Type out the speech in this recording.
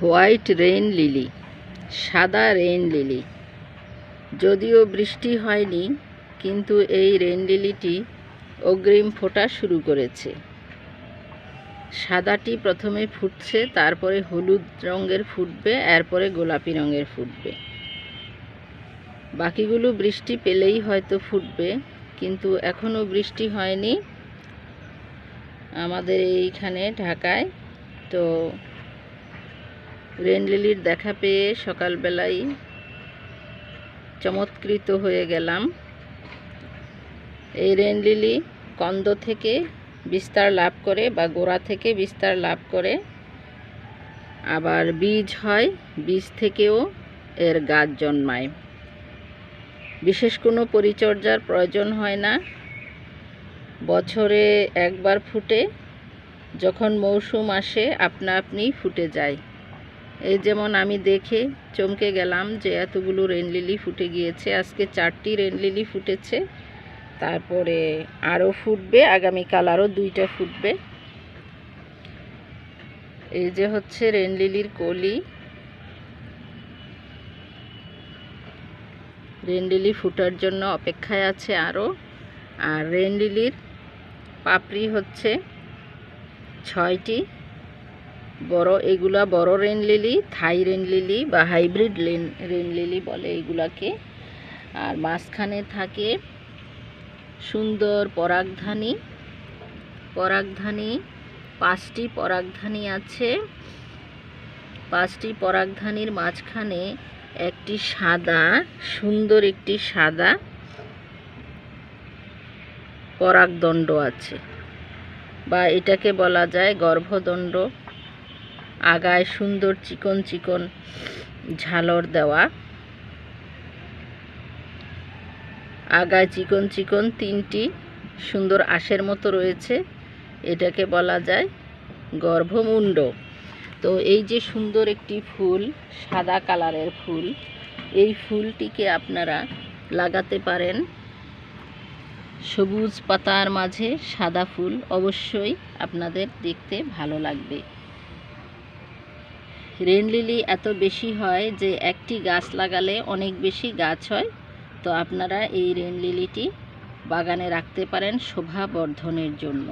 White rain lily, সাদা rain lily. যদিও বৃষ্টি হয়নি, কিন্তু এই রেইন লিলিটি অগ্রিম ফোটা শুরু করেছে। সাদাটি প্রথমে ফুটছে, তারপরে হলুদ রঙের ফুটবে, এরপরে গোলাপি রঙের ফুটবে। বাকিগুলো বৃষ্টি পেলেই হয়তো ফুটবে, কিন্তু এখনও বৃষ্টি হয়নি। আমাদের এইখানে ঢাকায়, তো রেন লিলির দেখা পেয়ে সকালবেলায় চমৎকৃত হয়ে গেলাম। এই রেন লিলি কন্দ থেকে বিস্তার লাভ করে বা গোড়া থেকে বিস্তার লাভ করে। আবার বীজ হয়, বীজ থেকেও এর গাছ জন্মায়। বিশেষ কোনো পরিচর্যার প্রয়োজন হয় না। বছরে একবার ফুটে, যখন মৌসুম আসে, আপনা আপনি ফুটে যায়। এই যেমন আমি দেখে চমকে গেলাম যে এতগুলো রেন লিলি ফুটে গিয়েছে। আজকে চারটি রেন লিলি ফুটেছে। তারপরে আরও ফুটবে, আগামীকাল আরও দুইটা ফুটবে। এই যে হচ্ছে রেন লিলির কলি। রেন লিলি ফুটার জন্য অপেক্ষায় আছে আরও আর রেন লিলির পাপড়ি হচ্ছে ছয়টি। বড়, এগুলা বড় rain lily, Thai rain lily বা হাইব্রিড রেন রেন লিলি বলে এগুলাকে। আর মাঝখানে থাকে সুন্দর পরাগধানী। পরাগধানী, পাঁচটি পরাগধানী আছে। পাঁচটি পরাগধানীর মাঝখানে একটি সাদা, সুন্দর একটি সাদা পরাগদণ্ড আছে। বা এটাকে বলা যায় গর্ভদণ্ড। আগায় সুন্দর চিকন চিকন ঝালর দেওয়া। আগায় চিকন চিকন তিনটি সুন্দর আঁশের মতো রয়েছে, এটাকে বলা যায় গর্ভমুণ্ড। তো এই যে সুন্দর একটি ফুল, সাদা কালারের ফুল, এই ফুলটিকে আপনারা লাগাতে পারেন। সবুজ পাতার মাঝে সাদা ফুল অবশ্যই আপনাদের দেখতে ভালো লাগবে। রেন লিলি এত বেশি হয় যে একটি গাছ লাগালে অনেক বেশি গাছ হয়। তো আপনারা এই রেন লিলিটি বাগানে রাখতে পারেন শোভা বর্ধনের জন্য।